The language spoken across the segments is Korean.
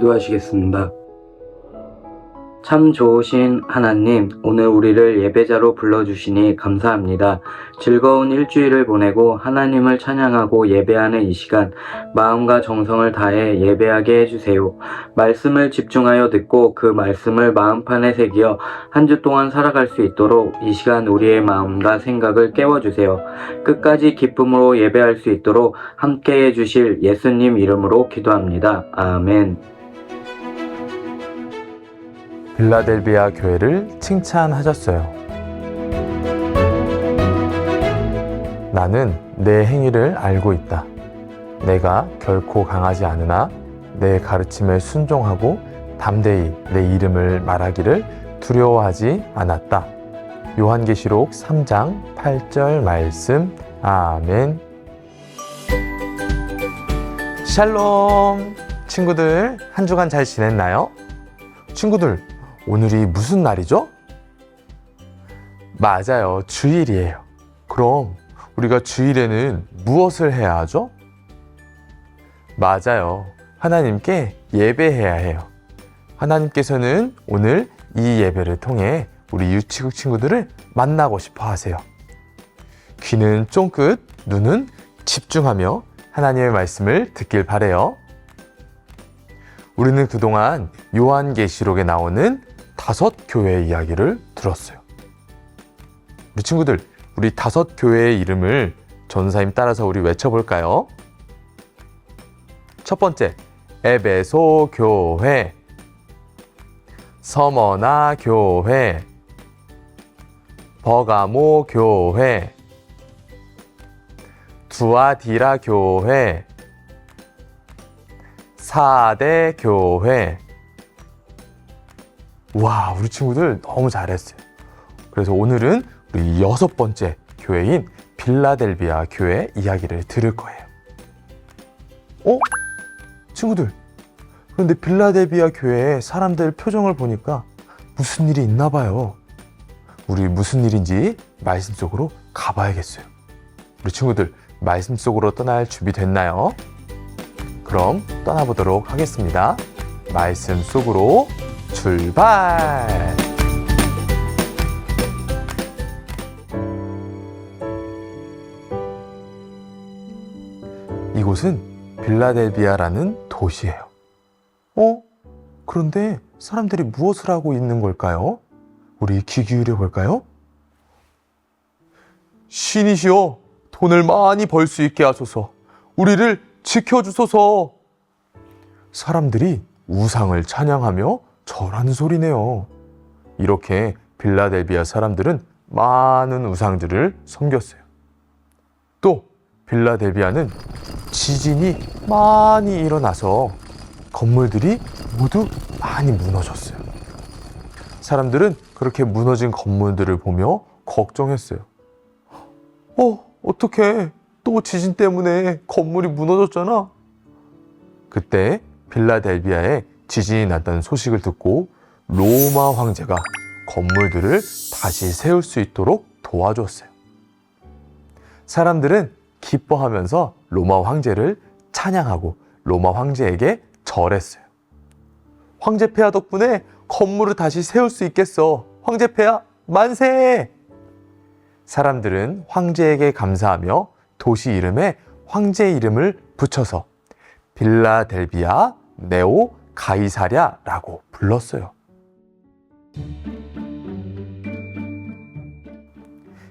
기도하시겠습니다. 참 좋으신 하나님, 오늘 우리를 예배자로 불러주시니 감사합니다. 즐거운 일주일을 보내고 하나님을 찬양하고 예배하는 이 시간, 마음과 정성을 다해 예배하게 해주세요. 말씀을 집중하여 듣고 그 말씀을 마음판에 새기어 한 주 동안 살아갈 수 있도록 이 시간 우리의 마음과 생각을 깨워주세요. 끝까지 기쁨으로 예배할 수 있도록 함께 해주실 예수님 이름으로 기도합니다. 아멘. 빌라델비아 교회를 칭찬하셨어요. 나는 내 행위를 알고 있다. 내가 결코 강하지 않으나 내 가르침에 순종하고 담대히 내 이름을 말하기를 두려워하지 않았다. 요한계시록 3장 8절 말씀. 아멘. 샬롬. 친구들, 한 주간 잘 지냈나요? 친구들, 오늘이 무슨 날이죠? 맞아요. 주일이에요. 그럼 우리가 주일에는 무엇을 해야 하죠? 맞아요. 하나님께 예배해야 해요. 하나님께서는 오늘 이 예배를 통해 우리 유치국 친구들을 만나고 싶어 하세요. 귀는 쫑긋, 눈은 집중하며 하나님의 말씀을 듣길 바래요. 우리는 그동안 요한계시록에 나오는 다섯 교회의 이야기를 들었어요. 우리 친구들, 우리 다섯 교회의 이름을 전사님 따라서 우리 외쳐볼까요? 첫 번째, 에베소 교회, 서머나 교회, 버가모 교회, 두아디라 교회, 사대 교회. 와, 우리 친구들 너무 잘했어요. 그래서 오늘은 우리 여섯 번째 교회인 빌라델비아 교회 이야기를 들을 거예요. 어? 친구들. 그런데 빌라델비아 교회의 사람들 표정을 보니까 무슨 일이 있나 봐요. 우리 무슨 일인지 말씀 속으로 가봐야겠어요. 우리 친구들 말씀 속으로 떠날 준비 됐나요? 그럼 떠나보도록 하겠습니다. 말씀 속으로 출발! 이곳은 빌라델비아라는 도시예요. 어? 그런데 사람들이 무엇을 하고 있는 걸까요? 우리 귀 기울여 볼까요? 신이시여, 돈을 많이 벌 수 있게 하소서. 우리를 지켜주소서. 사람들이 우상을 찬양하며 절하는 소리네요. 이렇게 빌라델비아 사람들은 많은 우상들을 섬겼어요. 또 빌라델비아는 지진이 많이 일어나서 건물들이 모두 많이 무너졌어요. 사람들은 그렇게 무너진 건물들을 보며 걱정했어요. 어, 어떡해. 또 지진 때문에 건물이 무너졌잖아. 그때 빌라델비아에 지진이 났다는 소식을 듣고 로마 황제가 건물들을 다시 세울 수 있도록 도와줬어요. 사람들은 기뻐하면서 로마 황제를 찬양하고 로마 황제에게 절했어요. 황제 폐하 덕분에 건물을 다시 세울 수 있겠어. 황제 폐하 만세! 사람들은 황제에게 감사하며 도시 이름에 황제 이름을 붙여서 빌라델비아 네오 가이사랴라고 불렀어요.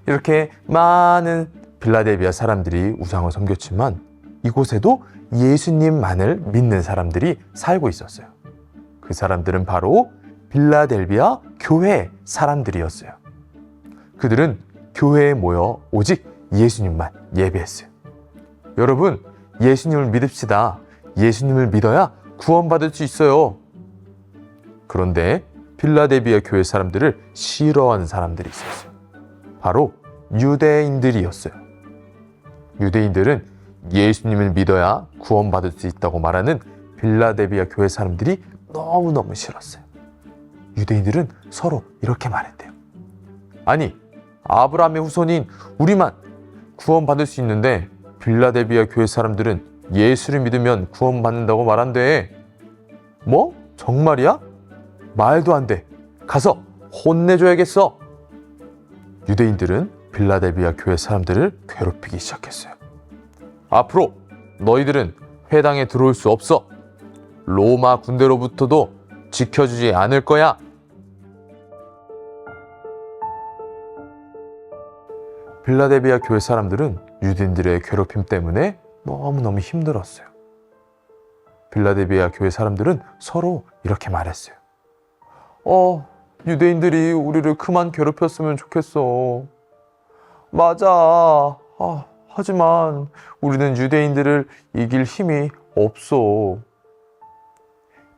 이렇게 많은 빌라델비아 사람들이 우상을 섬겼지만 이곳에도 예수님만을 믿는 사람들이 살고 있었어요. 그 사람들은 바로 빌라델비아 교회 사람들이었어요. 그들은 교회에 모여 오직 예수님만 예배했어요. 여러분, 예수님을 믿읍시다. 예수님을 믿어야 구원받을 수 있어요. 그런데 빌라델비아 교회 사람들을 싫어하는 사람들이 있었어요. 바로 유대인들이었어요. 유대인들은 예수님을 믿어야 구원받을 수 있다고 말하는 빌라델비아 교회 사람들이 너무너무 싫었어요. 유대인들은 서로 이렇게 말했대요. 아니, 아브라함의 후손인 우리만 구원받을 수 있는데 빌라델비아 교회 사람들은 예수를 믿으면 구원받는다고 말한대. 뭐? 정말이야? 말도 안 돼. 가서 혼내줘야겠어. 유대인들은 빌라델비아 교회 사람들을 괴롭히기 시작했어요. 앞으로 너희들은 회당에 들어올 수 없어. 로마 군대로부터도 지켜주지 않을 거야. 빌라델비아 교회 사람들은 유대인들의 괴롭힘 때문에 너무너무 힘들었어요. 빌라델비아 교회 사람들은 서로 이렇게 말했어요. 어, 유대인들이 우리를 그만 괴롭혔으면 좋겠어. 맞아. 아, 하지만 우리는 유대인들을 이길 힘이 없어.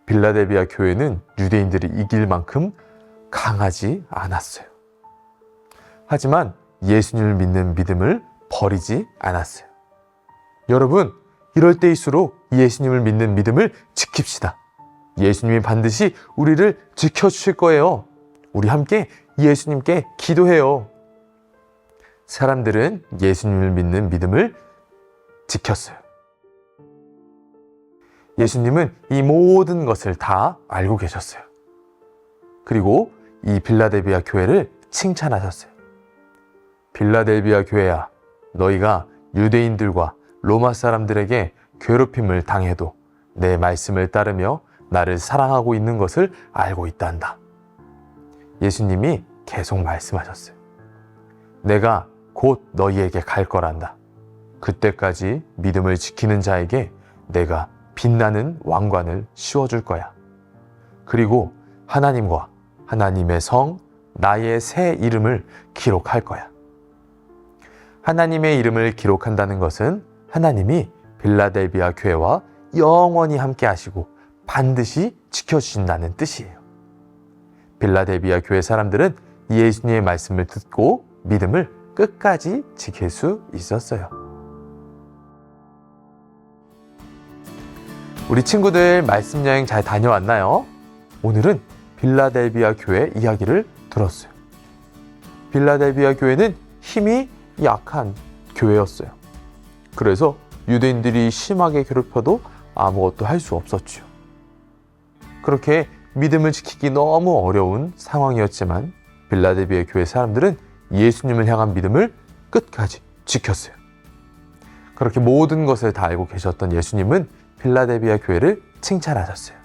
빌라델비아 교회는 유대인들을 이길 만큼 강하지 않았어요. 하지만 예수님을 믿는 믿음을 버리지 않았어요. 여러분, 이럴 때일수록 예수님을 믿는 믿음을 지킵시다. 예수님이 반드시 우리를 지켜주실 거예요. 우리 함께 예수님께 기도해요. 사람들은 예수님을 믿는 믿음을 지켰어요. 예수님은 이 모든 것을 다 알고 계셨어요. 그리고 이 빌라델비아 교회를 칭찬하셨어요. 빌라델비아 교회야, 너희가 유대인들과 로마 사람들에게 괴롭힘을 당해도 내 말씀을 따르며 나를 사랑하고 있는 것을 알고 있단다. 예수님이 계속 말씀하셨어요. 내가 곧 너희에게 갈 거란다. 그때까지 믿음을 지키는 자에게 내가 빛나는 왕관을 씌워줄 거야. 그리고 하나님과 하나님의 성, 나의 새 이름을 기록할 거야. 하나님의 이름을 기록한다는 것은 하나님이 빌라델비아 교회와 영원히 함께 하시고 반드시 지켜주신다는 뜻이에요. 빌라델비아 교회 사람들은 예수님의 말씀을 듣고 믿음을 끝까지 지킬 수 있었어요. 우리 친구들 말씀 여행 잘 다녀왔나요? 오늘은 빌라델비아 교회 이야기를 들었어요. 빌라델비아 교회는 힘이 약한 교회였어요. 그래서 유대인들이 심하게 괴롭혀도 아무것도 할 수 없었죠. 그렇게 믿음을 지키기 너무 어려운 상황이었지만 빌라델비아 교회 사람들은 예수님을 향한 믿음을 끝까지 지켰어요. 그렇게 모든 것을 다 알고 계셨던 예수님은 빌라델비아 교회를 칭찬하셨어요.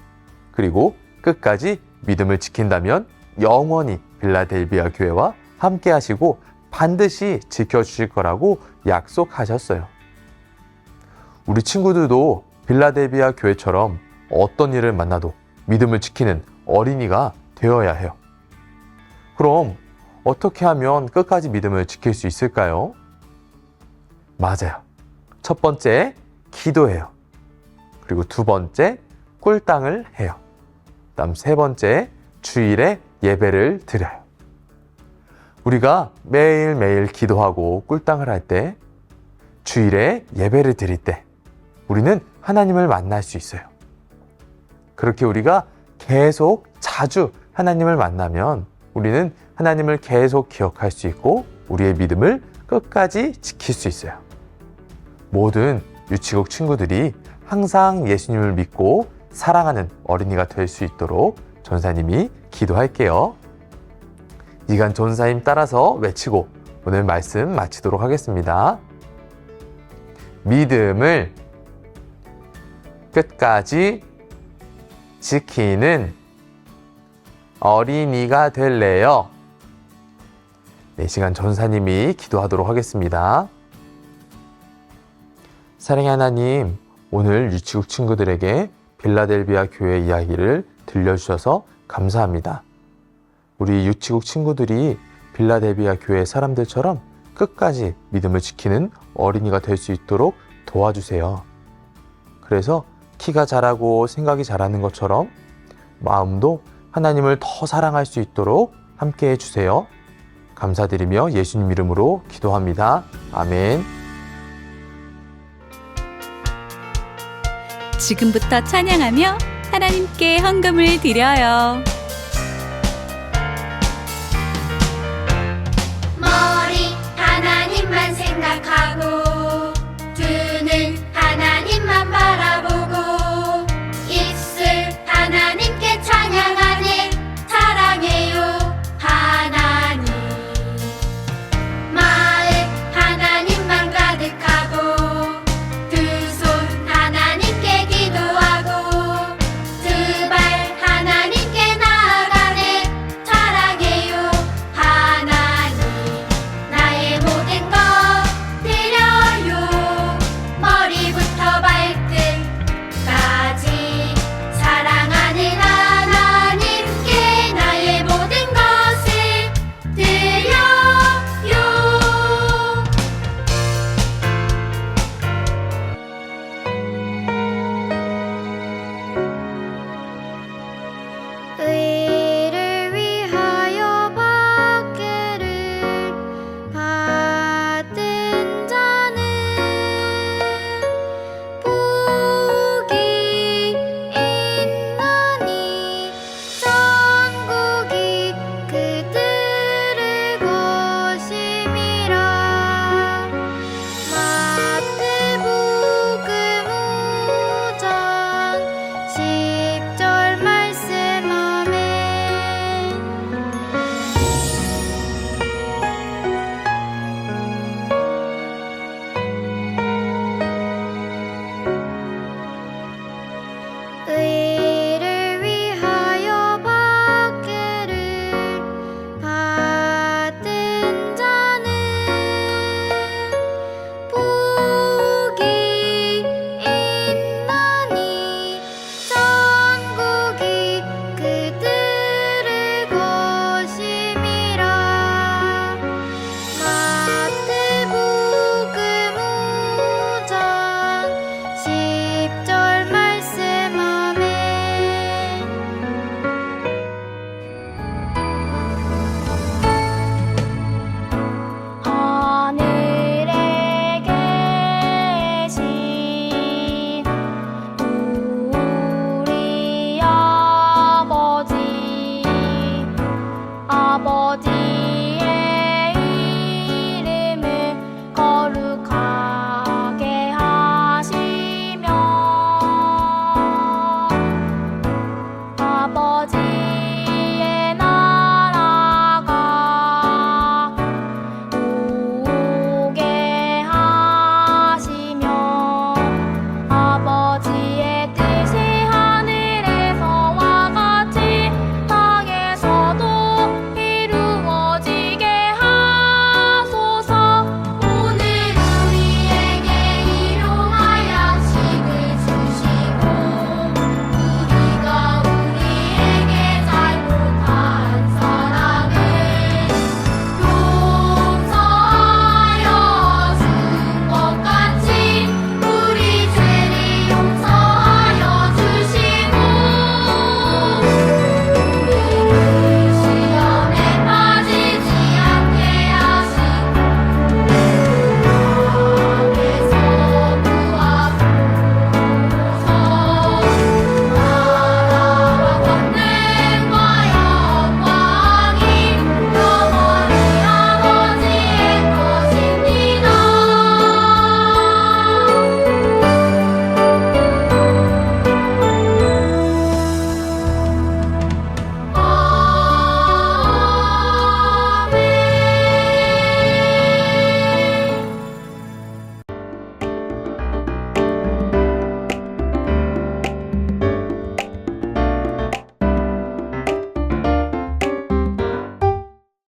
그리고 끝까지 믿음을 지킨다면 영원히 빌라델비아 교회와 함께 하시고 반드시 지켜주실 거라고 약속하셨어요. 우리 친구들도 빌라델비아 교회처럼 어떤 일을 만나도 믿음을 지키는 어린이가 되어야 해요. 그럼 어떻게 하면 끝까지 믿음을 지킬 수 있을까요? 맞아요. 첫 번째, 기도해요. 그리고 두 번째, 꿀땅을 해요. 다음 세 번째, 주일에 예배를 드려요. 우리가 매일매일 기도하고 꿀땅을 할 때, 주일에 예배를 드릴 때, 우리는 하나님을 만날 수 있어요. 그렇게 우리가 계속 자주 하나님을 만나면 우리는 하나님을 계속 기억할 수 있고 우리의 믿음을 끝까지 지킬 수 있어요. 모든 유치국 친구들이 항상 예수님을 믿고 사랑하는 어린이가 될 수 있도록 전사님이 기도할게요. 이간 전사님 따라서 외치고 오늘 말씀 마치도록 하겠습니다. 믿음을 끝까지 지키는 어린이가 될래요. 네 시간 전사님이 기도하도록 하겠습니다. 사랑의 하나님, 오늘 유치국 친구들에게 빌라델비아 교회 이야기를 들려주셔서 감사합니다. 우리 유치국 친구들이 빌라델비아 교회 사람들처럼 끝까지 믿음을 지키는 어린이가 될 수 있도록 도와주세요. 그래서 키가 자라고 생각이 자라는 것처럼 마음도 하나님을 더 사랑할 수 있도록 함께 해주세요. 감사드리며 예수님 이름으로 기도합니다. 아멘. 지금부터 찬양하며 하나님께 헌금을 드려요.